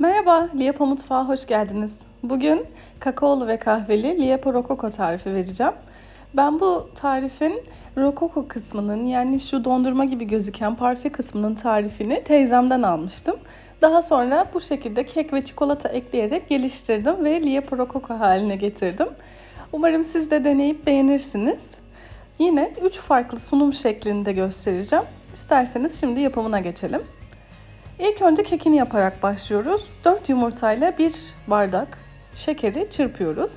Merhaba, Liyapo Mutfağı hoş geldiniz. Bugün kakaolu ve kahveli Liyapo Rokoko tarifi vereceğim. Ben bu tarifin rokoko kısmının yani şu dondurma gibi gözüken parfe kısmının tarifini teyzemden almıştım. Daha sonra bu şekilde kek ve çikolata ekleyerek geliştirdim ve Liyapo Rokoko haline getirdim. Umarım siz de deneyip beğenirsiniz. Yine 3 farklı sunum şeklinde göstereceğim. İsterseniz şimdi yapımına geçelim. İlk önce kekini yaparak başlıyoruz. 4 yumurtayla 1 bardak şekeri çırpıyoruz.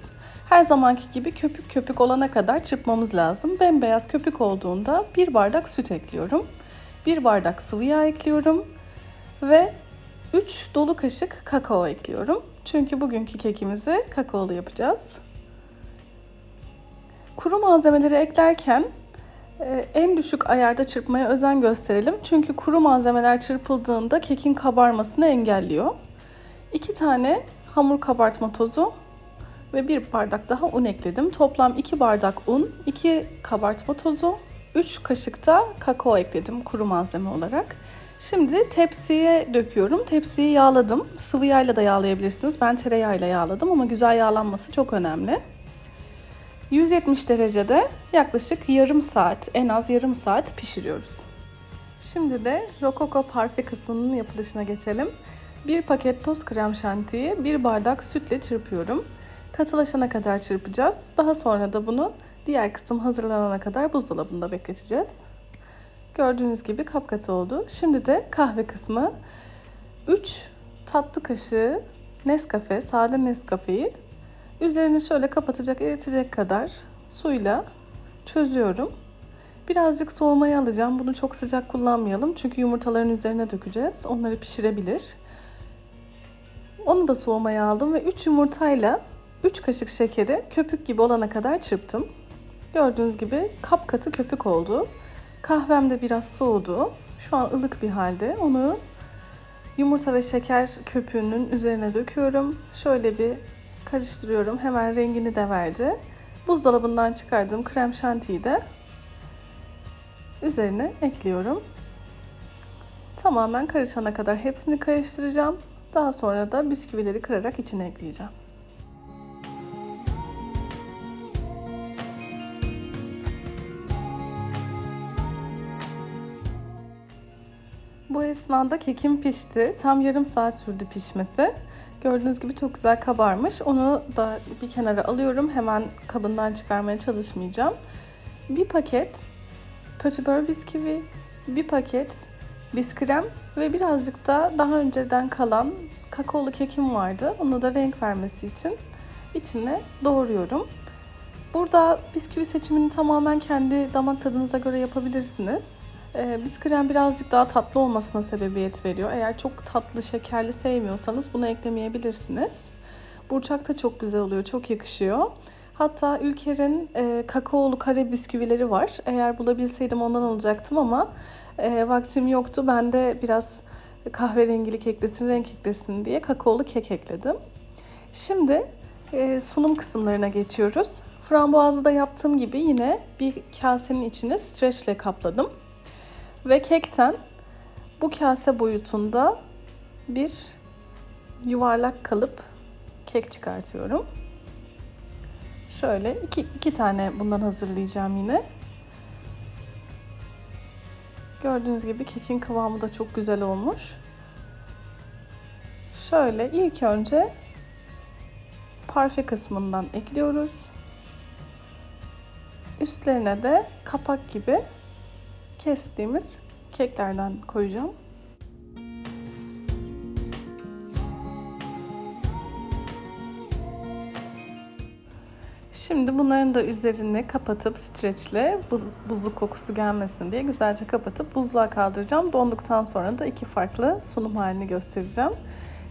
Her zamanki gibi köpük köpük olana kadar çırpmamız lazım. Bembeyaz köpük olduğunda 1 bardak süt ekliyorum. 1 bardak sıvı yağ ekliyorum ve 3 dolu kaşık kakao ekliyorum. Çünkü bugünkü kekimizi kakaolu yapacağız. Kuru malzemeleri eklerken en düşük ayarda çırpmaya özen gösterelim. Çünkü kuru malzemeler çırpıldığında kekin kabarmasını engelliyor. 2 tane hamur kabartma tozu ve bir bardak daha un ekledim. Toplam 2 bardak un, 2 kabartma tozu, 3 kaşık da kakao ekledim kuru malzeme olarak. Şimdi tepsiye döküyorum. Tepsiyi yağladım. Sıvı yağla da yağlayabilirsiniz. Ben tereyağıyla yağladım ama güzel yağlanması çok önemli. 170 derecede yaklaşık yarım saat, en az yarım saat pişiriyoruz. Şimdi de rokoko parfe kısmının yapılışına geçelim. Bir paket toz krem şantiyi bir bardak sütle çırpıyorum. Katılaşana kadar çırpacağız. Daha sonra da bunu diğer kısım hazırlanana kadar buzdolabında bekleteceğiz. Gördüğünüz gibi kapkatı oldu. Şimdi de kahve kısmı. 3 tatlı kaşığı Nescafe, sade Nescafe'yi Üzerini şöyle kapatacak, eritecek kadar suyla çözüyorum. Birazcık soğumaya alacağım. Bunu çok sıcak kullanmayalım. Çünkü yumurtaların üzerine dökeceğiz. Onları pişirebilir. Onu da soğumaya aldım ve 3 yumurtayla 3 kaşık şekeri köpük gibi olana kadar çırptım. Gördüğünüz gibi kapkatı köpük oldu. Kahvem de biraz soğudu. Şu an ılık bir halde. Onu yumurta ve şeker köpüğünün üzerine döküyorum. Şöyle bir karıştırıyorum. Hemen rengini de verdi. Buzdolabından çıkardığım krem şantiyi de üzerine ekliyorum. Tamamen karışana kadar hepsini karıştıracağım. Daha sonra da bisküvileri kırarak içine ekleyeceğim. Bu esnada kekim pişti. Tam yarım saat sürdü pişmesi. Gördüğünüz gibi çok güzel kabarmış. Onu da bir kenara alıyorum. Hemen kabından çıkarmaya çalışmayacağım. Bir paket pötibör bisküvi, bir paket biskrem ve birazcık da daha önceden kalan kakaolu kekim vardı. Onu da renk vermesi için içine doğruyorum. Burada bisküvi seçimini tamamen kendi damak tadınıza göre yapabilirsiniz. Ee, biskrem birazcık daha tatlı olmasına sebebiyet veriyor. Eğer çok tatlı, şekerli sevmiyorsanız bunu eklemeyebilirsiniz. Burçak da çok güzel oluyor, çok yakışıyor. Hatta Ülker'in e, kakaolu kare bisküvileri var. Eğer bulabilseydim ondan alacaktım ama e, vaktim yoktu. Ben de biraz kahverengilik eklesin, renk eklesin diye kakaolu kek ekledim. Şimdi e, sunum kısımlarına geçiyoruz. Frambuazı da yaptığım gibi yine bir kasenin içine streçle kapladım. Ve kekten bu kase boyutunda bir yuvarlak kalıp kek çıkartıyorum. Şöyle iki, iki tane bundan hazırlayacağım yine. Gördüğünüz gibi kekin kıvamı da çok güzel olmuş. Şöyle ilk önce parfe kısmından ekliyoruz. Üstlerine de kapak gibi kestiğimiz keklerden koyacağım. Şimdi bunların da üzerini kapatıp streçle buz, buzluk kokusu gelmesin diye güzelce kapatıp buzluğa kaldıracağım. Donduktan sonra da iki farklı sunum halini göstereceğim.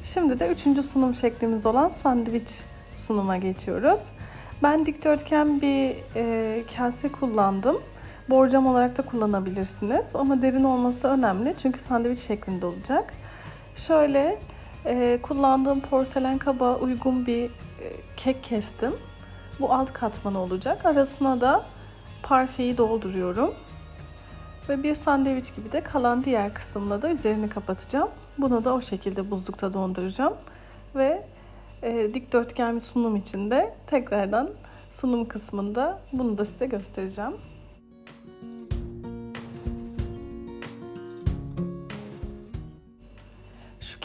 Şimdi de üçüncü sunum şeklimiz olan sandviç sunuma geçiyoruz. Ben dikdörtgen bir e, kase kullandım. Borcam olarak da kullanabilirsiniz. Ama derin olması önemli çünkü sandviç şeklinde olacak. Şöyle e, kullandığım porselen kaba uygun bir e, kek kestim. Bu alt katmanı olacak. Arasına da parfeyi dolduruyorum. Ve bir sandviç gibi de kalan diğer kısımla da üzerini kapatacağım. Bunu da o şekilde buzlukta donduracağım. Ve e, dikdörtgen bir sunum için de tekrardan sunum kısmında bunu da size göstereceğim.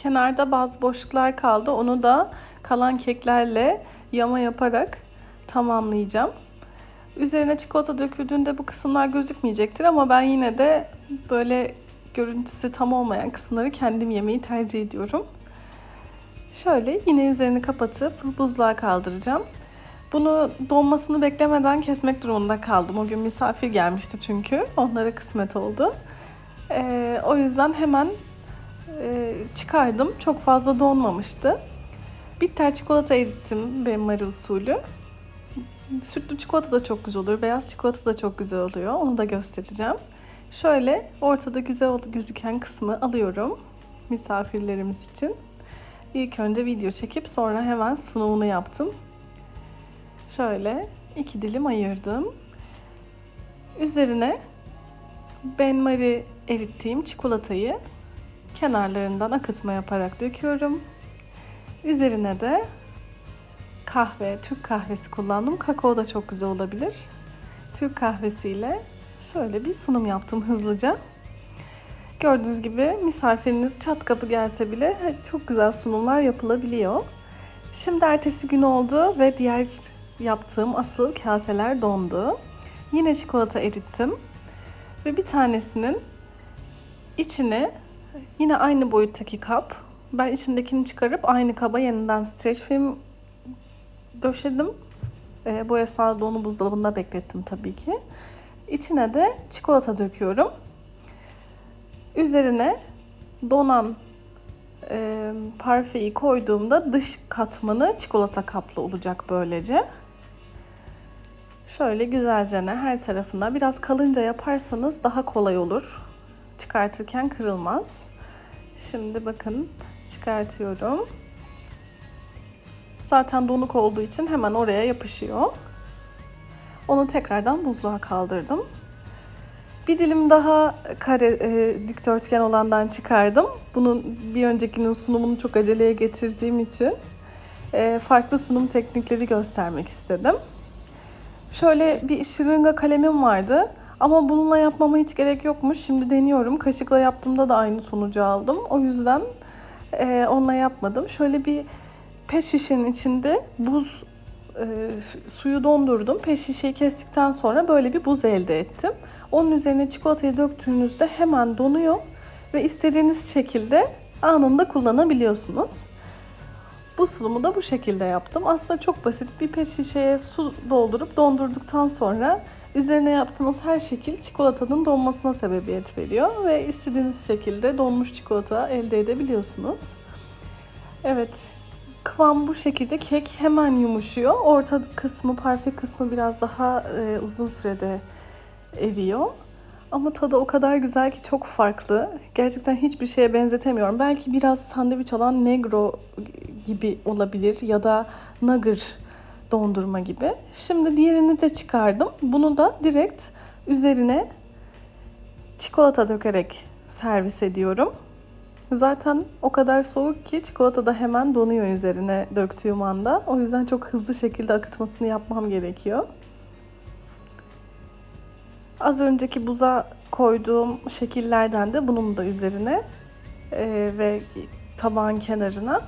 Kenarda bazı boşluklar kaldı. Onu da kalan keklerle yama yaparak tamamlayacağım. Üzerine çikolata döküldüğünde bu kısımlar gözükmeyecektir ama ben yine de böyle görüntüsü tam olmayan kısımları kendim yemeyi tercih ediyorum. Şöyle yine üzerini kapatıp buzluğa kaldıracağım. Bunu donmasını beklemeden kesmek durumunda kaldım. O gün misafir gelmişti çünkü. Onlara kısmet oldu. Ee, o yüzden hemen e, çıkardım. Çok fazla donmamıştı. Bitter çikolata erittim benmari usulü. Sütlü çikolata da çok güzel olur. Beyaz çikolata da çok güzel oluyor. Onu da göstereceğim. Şöyle ortada güzel gözüken kısmı alıyorum misafirlerimiz için. İlk önce video çekip sonra hemen sunumunu yaptım. Şöyle iki dilim ayırdım. Üzerine benmari erittiğim çikolatayı kenarlarından akıtma yaparak döküyorum. Üzerine de kahve, Türk kahvesi kullandım. Kakao da çok güzel olabilir. Türk kahvesiyle şöyle bir sunum yaptım hızlıca. Gördüğünüz gibi misafiriniz çat kapı gelse bile çok güzel sunumlar yapılabiliyor. Şimdi ertesi gün oldu ve diğer yaptığım asıl kaseler dondu. Yine çikolata erittim. Ve bir tanesinin içine yine aynı boyuttaki kap. Ben içindekini çıkarıp aynı kaba yeniden streç film döşedim. E, bu esnada onu buzdolabında beklettim tabii ki. İçine de çikolata döküyorum. Üzerine donan e, parfeyi koyduğumda dış katmanı çikolata kaplı olacak böylece. Şöyle güzelce her tarafına biraz kalınca yaparsanız daha kolay olur. Çıkartırken kırılmaz. Şimdi bakın çıkartıyorum. Zaten donuk olduğu için hemen oraya yapışıyor. Onu tekrardan buzluğa kaldırdım. Bir dilim daha kare e, dikdörtgen olandan çıkardım. Bunun bir öncekinin sunumunu çok aceleye getirdiğim için e, farklı sunum teknikleri göstermek istedim. Şöyle bir şırınga kalemim vardı. Ama bununla yapmama hiç gerek yokmuş. Şimdi deniyorum. Kaşıkla yaptığımda da aynı sonucu aldım. O yüzden e, onunla yapmadım. Şöyle bir pet şişenin içinde buz e, suyu dondurdum. Pet şişeyi kestikten sonra böyle bir buz elde ettim. Onun üzerine çikolatayı döktüğünüzde hemen donuyor ve istediğiniz şekilde anında kullanabiliyorsunuz. Bu sunumu da bu şekilde yaptım. Aslında çok basit. Bir pet şişeye su doldurup dondurduktan sonra üzerine yaptığınız her şekil çikolatanın donmasına sebebiyet veriyor ve istediğiniz şekilde donmuş çikolata elde edebiliyorsunuz. Evet, kıvam bu şekilde. Kek hemen yumuşuyor. Orta kısmı, parfe kısmı biraz daha e, uzun sürede eriyor. Ama tadı o kadar güzel ki çok farklı. Gerçekten hiçbir şeye benzetemiyorum. Belki biraz sandviç olan Negro gibi olabilir ya da Nugger dondurma gibi. Şimdi diğerini de çıkardım. Bunu da direkt üzerine çikolata dökerek servis ediyorum. Zaten o kadar soğuk ki çikolata da hemen donuyor üzerine döktüğüm anda. O yüzden çok hızlı şekilde akıtmasını yapmam gerekiyor. Az önceki buza koyduğum şekillerden de bunun da üzerine e, ve tabağın kenarına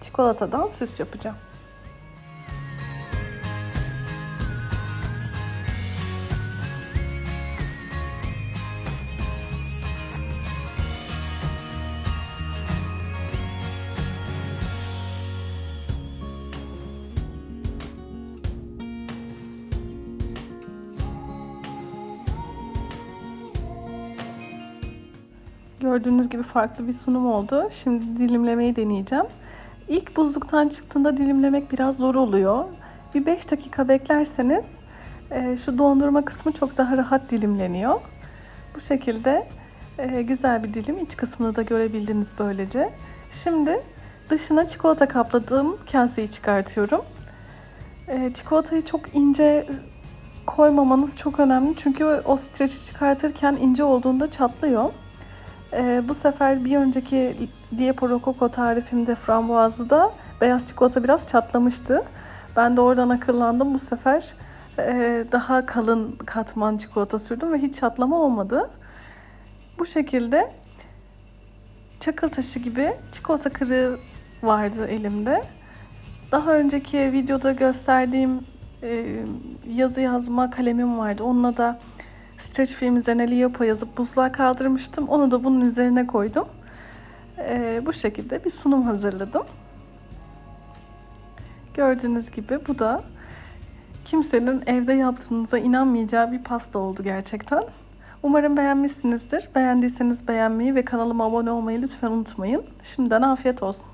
çikolatadan süs yapacağım. Gördüğünüz gibi farklı bir sunum oldu. Şimdi dilimlemeyi deneyeceğim. İlk buzluktan çıktığında dilimlemek biraz zor oluyor. Bir 5 dakika beklerseniz e, şu dondurma kısmı çok daha rahat dilimleniyor. Bu şekilde e, güzel bir dilim. İç kısmını da görebildiniz böylece. Şimdi dışına çikolata kapladığım kaseyi çıkartıyorum. E, çikolatayı çok ince koymamanız çok önemli. Çünkü o streçi çıkartırken ince olduğunda çatlıyor. Ee, bu sefer bir önceki Diepo Rococo tarifimde frambuazlıda beyaz çikolata biraz çatlamıştı. Ben de oradan akıllandım. Bu sefer e, daha kalın katman çikolata sürdüm ve hiç çatlama olmadı. Bu şekilde çakıl taşı gibi çikolata kırığı vardı elimde. Daha önceki videoda gösterdiğim e, yazı yazma kalemim vardı. Onunla da streç film üzerine Liyopa yazıp buzluğa kaldırmıştım. Onu da bunun üzerine koydum. E, bu şekilde bir sunum hazırladım. Gördüğünüz gibi bu da kimsenin evde yaptığınıza inanmayacağı bir pasta oldu gerçekten. Umarım beğenmişsinizdir. Beğendiyseniz beğenmeyi ve kanalıma abone olmayı lütfen unutmayın. Şimdiden afiyet olsun.